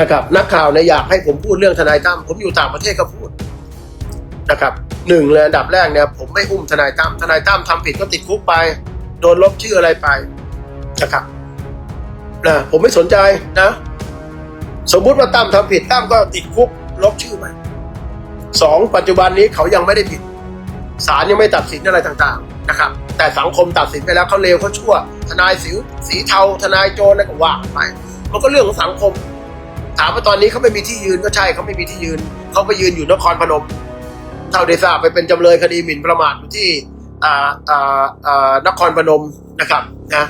นะครับนักข่าวเนี่ยอยากให้ผมพูดเรื่องทนายตั้มผมอยู่ต่างประเทศก็พูดนะครับหนึ่งเลยอันดับแรกเนี่ยผมไม่อุ้มทนายตั้มทนายตั้มทำผิดก็ติดคุกไป โดนลบชื่ออะไรไปนะครับนะผมไม่สนใจนะ สมมุติว่าตั้มทำผิดตั้มก็ติดคุกลบชื่อไปสองปัจจุบันนี้เขายังไม่ได้ผิดศาลยังไม่ตัดสินอะไรต่างๆนะครับ แต่สังคมตัดสินไปแล้วเขาเลวเขาชั่ว ทนายสิวสีเทาทนายโจรอะไรก็ว่าไปมันก็เรื่องของสังคมามว่าตอนนี้เขาไม่มีที่ยืนก็ใช่เขาไม่มีที่ยืนเขาไปยืนอยู่นครพนม เท่าที่าไปเป็นจำเลยคดีหมิ่นประมาทอยู่ที่อ่าอ่าอ่านครพนมนะครับนะ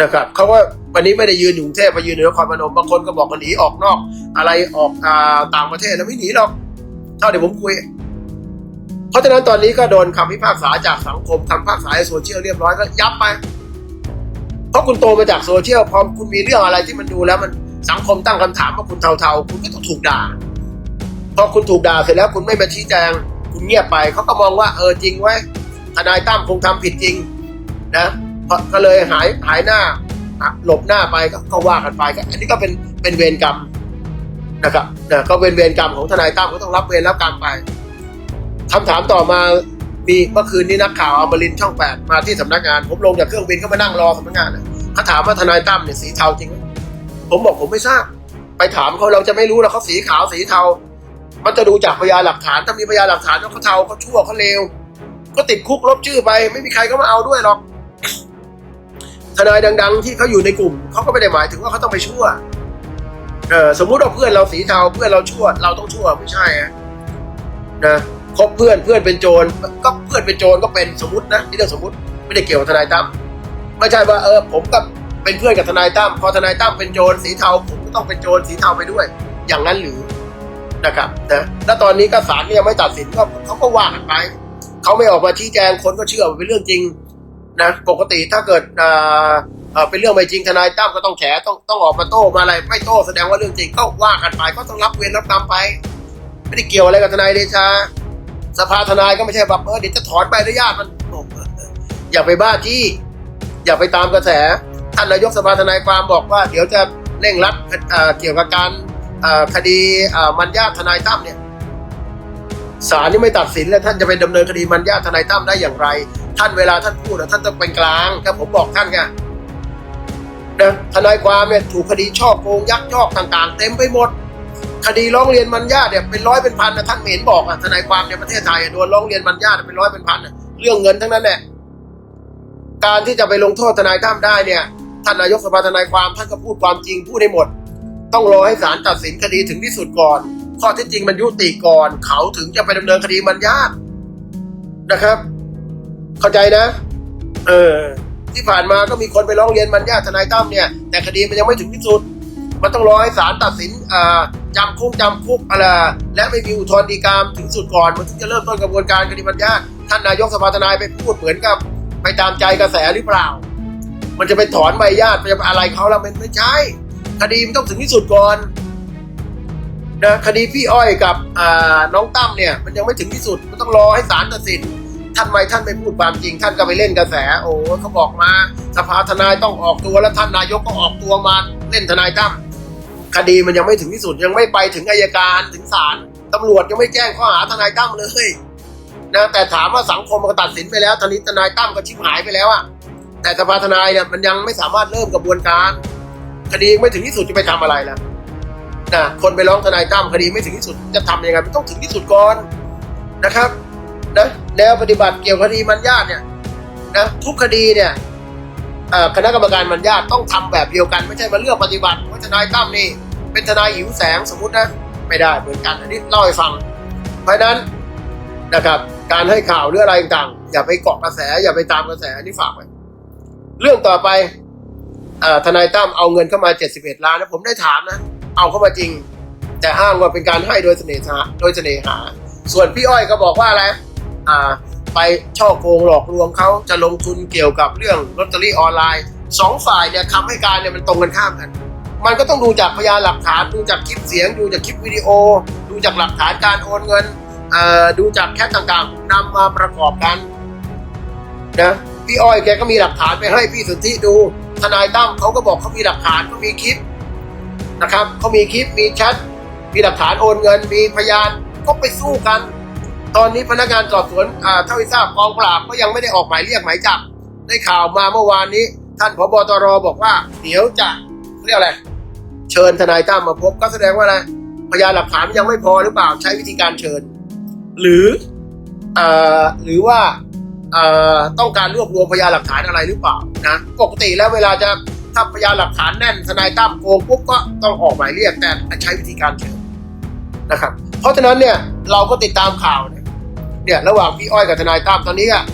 นะครับเขาว่าวันนี้ไม่ได้ยืนอยู่กรุงเทพไปยืนอยู่นครพนมบางคนก็บอกว่าหนีออกนอก อะไรออกอ่าต่างประเทศแล้วไม่หนีหรอกเท่าที่ผมคุย เพราะฉะนั้นตอนนี้ก็โดนคำพิพากษาจากสังคมคำพิพากษาในโซเชียลเรียบร้อยก็ยับไป เพราะคุณโตมาจากโซเชียลพอคุณมีเรื่องอะไรที่มันดูแล้วมัน สังคมตั้งคำถามว่าคุณเทาๆ คุณก็ต้องถูกด่า พอคุณถูกด่าเสร็จแล้วคุณไม่มาชี้แจง คุณเงียบไป เขาก็มองว่าเออจริงไว้ทนายตั้มคงทำผิดจริงนะเพราะก็เลยหายหายหน้า หลบหน้าไปก็ว่ากันไปก็อันนี้ก็เป็นเป็นเวรกรรมนะครับนะก็เป็นเวรกรรมของทนายตั้มก็ต้องรับเวรรับกรรมไปคำถามต่อมามีเมื่อคืนนี้นักข่าวอมรินช่องแปดมาที่สำนักงาน ผมลงจากเครื่องบินก็มานั่งรอสำนักงานเขาถามว่าทนายตั้มเนี่ยสีเทาจริงไหม ผมบอกผมไม่ทราบ ไปถามเขาเราจะไม่รู้แล้วเขาสีขาวสีเทา มันจะดูจากพยานหลักฐาน ถ้ามีพยานหลักฐานว่าเขาเทาเขาชั่วเขาเลว ก็ติดคุกลบชื่อไป ไม่มีใครก็มาเอาด้วยหรอก ทนายดัง ๆ ที่เขาอยู่ในกลุ่มเขาก็ไม่ได้หมายถึงว่าเขาต้องไปชั่ว เออสมมุติว่าเพื่อนเราสีเทาเพื่อนเราชั่ว เราต้องชั่วไม่ใช่ะนะคบเพื่อนเพื่อนเป็นโจรก็เพื่อนเป็นโจรก็เป็นสมมตินะนี่เรื่องสมมติไม่ได้เกี่ยวกับทนายตั้มไม่ใช่ว่าเออผมกับ เป็นเพื่อนกับทนายตั้มพอทนายตั้มเป็นโจรสีเทาผมก็ต้องเป็นโจรสีเทาไปด้วย อย่างนั้นหรือนะครับนะแล้วตอนนี้ก็ศาลก็ยังไม่ตัดสินก็เขาก็ว่ากันไปเขาไม่ออกมาชี้แจงคนก็เชื่อว่าเป็นเรื่องจริงนะปกติถ้าเกิดอ่าเป็นเรื่องไม่จริงทนายตั้มก็ต้องแฉต้องต้องออกมาโต้มาอะไรไม่โต้แสดงว่าเรื่องจริงก็ว่ากันไปก็ต้องรับเวรรับกรรมไปไม่ได้เกี่ยวอะไรกับทนายเดชา สภาทนายก็ไม่ใช่แบบเออเดี๋ยวจะถอนใบอนุญาตมันอย่าไปบ้าที่ อย่าไปตามกระแส ท่านนายกสภาทนายความบอกว่า เดี๋ยวจะเร่งรัดเกี่ยวกับการคดีมันญาติทนายตั้มเนี่ยศาลนี่ไม่ตัดสินแล้วท่านจะไปดำเนินคดีมันญาติทนายตั้มได้อย่างไร ท่านเวลาท่านพูดอะท่านต้องเป็นกลางถ้าผมบอกท่านไงนะทนายความเนี่ยถูกคดีช่อโกงยักยอกต่างๆ เต็มไปหมด คดีร้องเรียนมันญาติเนี่ยเป็นร้อยเป็นพันนะท่านเห็นบอกอะทนายความในประเทศไทยอะโดนร้องเรียนมันญาติเป็นร้อยเป็นพันเรื่องเงินทั้งนั้นแหละการที่จะไปลงโทษทนายตั้มได้เนี่ย ท่านนายกสภาทนายความท่านก็พูดความจริงพูดให้หมด ต้องรอให้ศาลตัดสินคดีถึงที่สุดก่อน ข้อเท็จจริงมันยุติก่อน เขาถึงจะไปดำเนินคดีมันญาตินะครับ เข้าใจนะ เออที่ผ่านมาก็มีคนไปร้องเรียนมันญาติทนายตั้มเนี่ย แต่คดีมันยังไม่ถึงที่สุด มันต้องรอให้ศาลตัดสินอ่าจำคุกจำคุกอะไรและไม่มีอุทธรณ์ฎีกามถึงสุดก่อน มันถึงจะเริ่มต้นกระบวนการคดีมันญาติท่านนายกสภาทนายไปพูดเหมือนกับ ไปตามใจกระแสหรือเปล่า มันจะไปถอนใบญาติไปอะไรเขาแล้วมันไม่ใช่ คดีมันต้องถึงที่สุดก่อนนะคดีพี่อ้อยกับน้องตั้มเนี่ย มันยังไม่ถึงที่สุดมันต้องรอให้ศาลตัดสินท่านไม่ท่านไม่พูดความจริง ท่านก็ไปเล่นกระแส โอ้เขาบอกมา สภาทนายต้องออกตัวแล้วท่านนายกก็ออกตัวมาเล่นทนายตั้มคดีมันยังไม่ถึงที่สุดยังไม่ไปถึงอายการถึงศาลตำรวจยังไม่แจ้งข้อหาทนายตั้มเลยนะแต่ถามว่าสังคมมันก็ตัดสินไปแล้วทนี้ทนายตั้มก็ชิบหายไปแล้วอะ แต่สภาทนายเนี่ยมันยังไม่สามารถเริ่มกระบวนการ คดีไม่ถึงที่สุดจะไปทำอะไรล่ะนะคนไปร้องทนายตั้มคดีไม่ถึงที่สุดจะทำยังไงมันต้องถึงที่สุดก่อนนะครับนะแนวปฏิบัติเกี่ยวกับคดีมันญาติเนี่ยนะทุกคดีเนี่ยคณะกรรมการมันญาติต้องทำแบบเดียวกัน ไม่ใช่มาเลือกปฏิบัติว่าทนายตั้มนี่เป็นทนายหิวแสงสมมตินะไม่ได้เหมือนกันอันนี้เล่าให้ฟัง เพราะนั้นนะครับ การให้ข่าวหรืออะไรต่างอย่าไปเกาะกระแสอย่าไปตามกระแสอันนี้ฝากไว้ เรื่องต่อไปอทนายตั้มเอาเงินเข้ามา 71 ล้านนะผมได้ถามนะ เอาเข้ามาจริง แต่อ้างว่าเป็นการให้โดยเสน่หาโดยเสน่หา ส่วนพี่อ้อยก็บอกว่าอะไรอ่า ไปช่อโกงหลอกลวงเขาจะลงทุนเกี่ยวกับเรื่องลอตเตอรี่ออนไลน์สองฝ่ายเนี่ยคำให้การเนี่ยมันตรงกันข้ามกัน มันก็ต้องดูจากพยานหลักฐานดูจากคลิปเสียง ดูจากคลิปวิดีโอ ดูจากหลักฐานการโอนเงินดูจากแคปต่างๆนำมาประกอบกันนะ พี่อ้อยแกก็มีหลักฐานไปให้พี่สุทธิดู ทนายตั้มเขาก็บอกเขามีหลักฐานเขามีคลิปนะครับเขามีคลิปมีแชทมีหลักฐานโอนเงิน มีพยานก็ไปสู้กัน ตอนนี้พนักงานสอบสวนอ่าเท่าที่ทราบกองปราบก็ยังไม่ได้ออกหมายเรียกหมายจับได้ข่าวมาเมื่อวานนี้ ท่านผบตรบอกว่า เดี๋ยวจะเรียกอะไรเชิญทนายตั้มมาพบก็แสดงว่าอะไรพยานหลักฐานยังไม่พอหรือเปล่าใช้วิธีการเชิญ หรืออ่อหรือว่า ต้องการรวบรวมพยานหลักฐานอะไรหรือเปล่านะปกติแล้วเวลาจะถ้าพยานหลักฐานแน่นทนายตั้มโกงปุ๊บก็ต้องออกหมายเรียกแต่ใช้วิธีการเชิญนะครับ เพราะฉะนั้นเนี่ยเราก็ติดตามข่าวเนี่ยเนี่ยระหว่างพี่อ้อยกับทนายตั้มตอนนี้อะ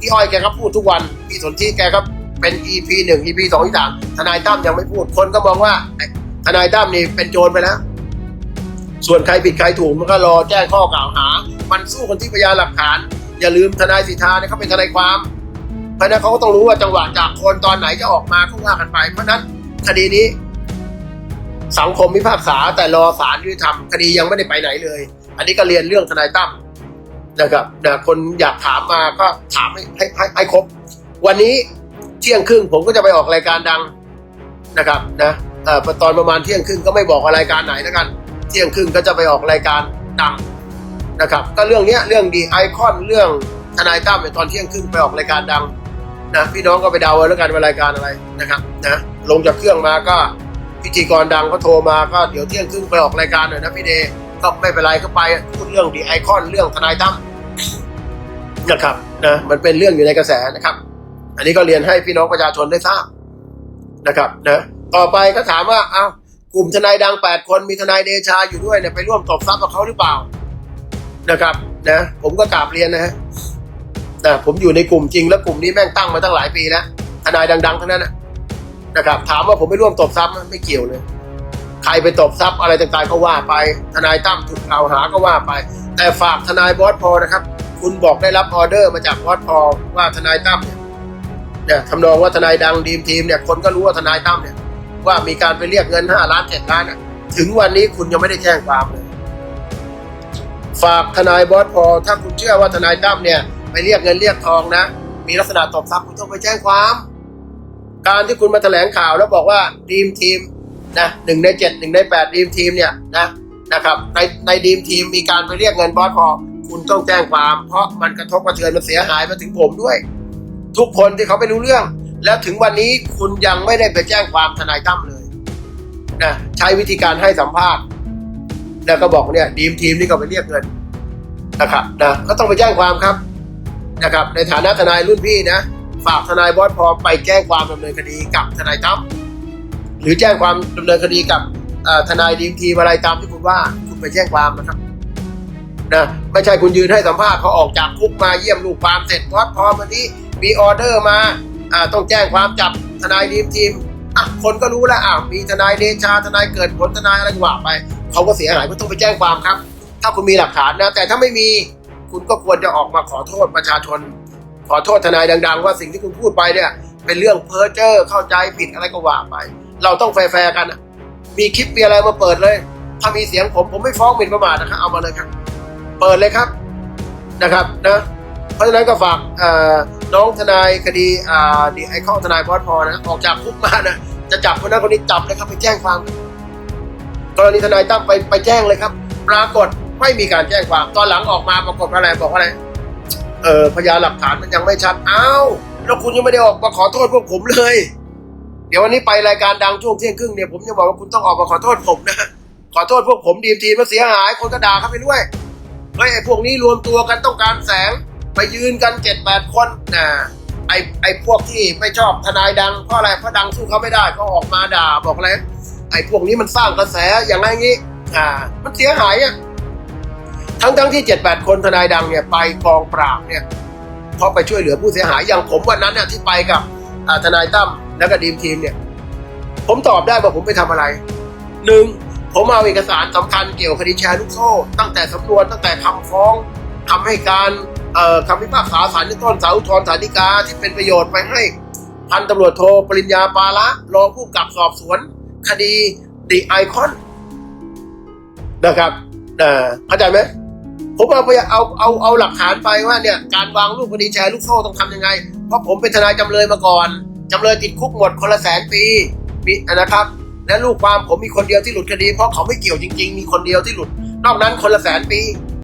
พี่อ้อยแกก็พูดทุกวันพี่สนธิแกก็เป็น EP หนึ่ง EP สอง EP สามทนายตั้มยังไม่พูดคนก็มองว่าทนายตั้มนี่เป็นโจรไปแล้วส่วนใครผิดใครถูกมันก็รอแจ้งข้อกล่าวหา มันสู้กันที่พยานหลักฐาน อย่าลืมทนายสิทธาเนี่ยเขาเป็นทนายความเพราะนั้นเขาก็ต้องรู้ว่าจังหวะจากคนตอนไหนจะออกมาก็ว่ากันไป เพราะนั้นคดีนี้ สังคมพิพากษาแต่รอศาลยุติธรรมคดียังไม่ได้ไปไหนเลย อันนี้ก็เรียนเรื่องทนายตั้มนะครับนะคนอยากถามมาก็ถามให้ให้ให้ให้ครบ วันนี้เที่ยงครึ่งผมก็จะไปออกรายการดังนะครับนะเอ่อตอนประมาณเที่ยงครึ่งก็ไม่บอกรายการไหนแล้วกัน เที่ยงครึ่งก็จะไปออกรายการดัง นะครับ ก็เรื่องเนี้ยเรื่องดีไอคอนเรื่องทนายตั้มเนี่ยตอนเที่ยงครึ่งไปออกรายการดังนะพี่น้องก็ไปเดาเอาแล้วกันว่ารายการอะไรนะครับนะลงจากเครื่องมาก็พิธีกรดังก็โทรมาก็เดี๋ยวเที่ยงครึ่งไปออกรายการหน่อยนะพี่เดก็ไม่เป็นไรก็ไปพูดเรื่องดีไอคอนเรื่องทนายตั้มนะครับนะมันเป็นเรื่องอยู่ในกระแสนะครับ อันนี้ก็เรียนให้พี่น้องประชาชนได้ทราบนะครับนะต่อไปก็ถามว่าเอ้ากลุ่มทนายดังแปดคนมีทนายเดชาอยู่ด้วยเนี่ยไปร่วมตบทรัพย์กับเขาหรือเปล่า นะครับนะผมก็กราบเรียนนะฮะนะผมอยู่ในกลุ่มจริงแล้วกลุ่มนี้แม่งตั้งมาตั้งหลายปีแล้วทนายดังๆทั้งนั้นนะนะครับ ถามว่าผมไปร่วมตบทรัพย์ไม่เกี่ยวเลยใครไปตบทรัพย์อะไรต่างๆก็ว่าไป ทนายตั้มถูกกล่าวหาก็ว่าไป แต่ฝากทนายบอสพอนะครับ คุณบอกได้รับออเดอร์มาจากบอสพอว่าทนายตั้มเนี่ยเนี่ยทำนองว่าทนายดังดีมทีมเนี่ยคนก็รู้ว่าทนายตั้มเนี่ยว่ามีการไปเรียกเงินห้าล้านเจ็ดล้านน่ะถึงวันนี้คุณยังไม่ได้แจ้งความเลย ฝากทนายบอสพอถ้าคุณเชื่อว่าทนายตั้มเนี่ยไปเรียกเงินเรียกทองนะ มีลักษณะตบทรัพย์คุณต้องไปแจ้งความ การที่คุณมาแถลงข่าวแล้วบอกว่าดีมทีมนะหนึ่งในเจ็ดหนึ่งในแปดดีมทีมเนี่ยนะนะครับในในดีมทีมมีการไปเรียกเงินบอสพอคุณต้องแจ้งความ เพราะมันกระทบกระเทือนมันเสียหายมาถึงผมด้วย ทุกคนที่เขาไม่รู้เรื่อง แล้วถึงวันนี้คุณยังไม่ได้ไปแจ้งความทนายตั้มเลยนะใช้วิธีการให้สัมภาษณ์ แล้วก็บอกเนี่ยดีมทีมนี่ก็ไปเรียกเงินนะครับนะก็ต้องไปแจ้งความครับนะครับ ในฐานะทนายรุ่นพี่นะ ฝากทนายบอสพอไปแจ้งความดำเนินคดีกับทนายตั้มหรือแจ้งความดำเนินคดีกับทนายดีมทีมอะไรตามที่คุณว่าคุณไปแจ้งความนะครับนะไม่ใช่คุณยืนให้สัมภาษณ์เขาออกจากคุกมาเยี่ยมลูกความเสร็จบอสพอวันนี้มีออเดอร์มาอ่าต้องแจ้งความจับทนายดีมทีมอะคนก็รู้แล้วอะมีทนายเดชาทนายเกิดผลทนายอะไรกว่าไป เขาก็เสียหายก็ต้องไปแจ้งความครับ ถ้าคุณมีหลักฐานนะ แต่ถ้าไม่มีคุณก็ควรจะออกมาขอโทษประชาชน ขอโทษทนายดัง ๆ ว่าสิ่งที่คุณพูดไปเนี่ย เป็นเรื่องเพ้อเจ้อเข้าใจผิดอะไรก็ว่าไป เราต้องแฟร์ๆกัน มีคลิปมีอะไรมาเปิดเลย ถ้ามีเสียงผมผมไม่ฟ้องหมิ่นประมาทนะครับเอามาเลยครับ เปิดเลยครับนะครับนะเพราะฉะนั้นก็ฝากน้องทนายคดีดีไอคอนทนายบอสพอนะออกจากคุกมานะจะจับคนนั้นคนนี้จับเลยครับไปแจ้งความ กรณีทนายตั้มไปไปแจ้งเลยครับ ปรากฏไม่มีการแจ้งความตอนหลังออกมาปรากฏอะไรบอกว่าอะไรเออพยานหลักฐานมันยังไม่ชัดอ้าวแล้วคุณยังไม่ได้ออกมาขอโทษพวกผมเลย เดี๋ยววันนี้ไปรายการดังช่วงเที่ยงครึ่งเนี่ยผมจะบอกว่าคุณต้องออกมาขอโทษผมนะขอโทษพวกผมดีมทีมาเสียหายคนก็ด่าเข้าไปด้วยเฮ้ยไอ้พวกนี้รวมตัวกันต้องการแสงไปยืนกันเจ็ดแปดคนนะไอ้ไอ้พวกที่ไม่ชอบทนายดังเพราะอะไรเพราะดังสู้เขาไม่ได้ก็ออกมาด่าบอกอะไร ไอ้พวกนี้มันสร้างกระแสอย่างไรงี้ อ่า มันเสียหายอะทั้งทั้งที่เจ็ดแปดคนทนายดังเนี่ยไปกองปราบเนี่ยเพราะไปช่วยเหลือผู้เสียหายอย่างผมวันนั้นเนี่ยที่ไปกับทนายตั้มแล้วก็ดีมทีมเนี่ย ผมตอบได้ว่าผมไปทำอะไรหนึ่งผมเอาเอกสารสำคัญเกี่ยวคดีแชร์ลูกโซ่ ตั้งแต่สำนวนตั้งแต่คำฟ้องคำให้การคำพิพากษาศาลชั้นต้นศาลอุทธรณ์ศาลฎีกาที่เป็นประโยชน์ไปให้พันตำรวจโทปริญญาปาละรองผู้กับสอบสวน คดีดีไอคอนนะครับเข้าใจไหมผมเอาไปเอาเอาเอาหลักฐานไปว่าเนี่ยการวางรูปคดีแชร์ลูกโซ่ต้องทำยังไง เพราะผมเป็นทนายจำเลยมาก่อนจำเลยติดคุกหมดคนละแสนปีมีนะครับ และลูกความผมมีคนเดียวที่หลุดคดี เพราะเขาไม่เกี่ยวจริง ๆ มีคนเดียวที่หลุด นอกนั้นคนละแสนปี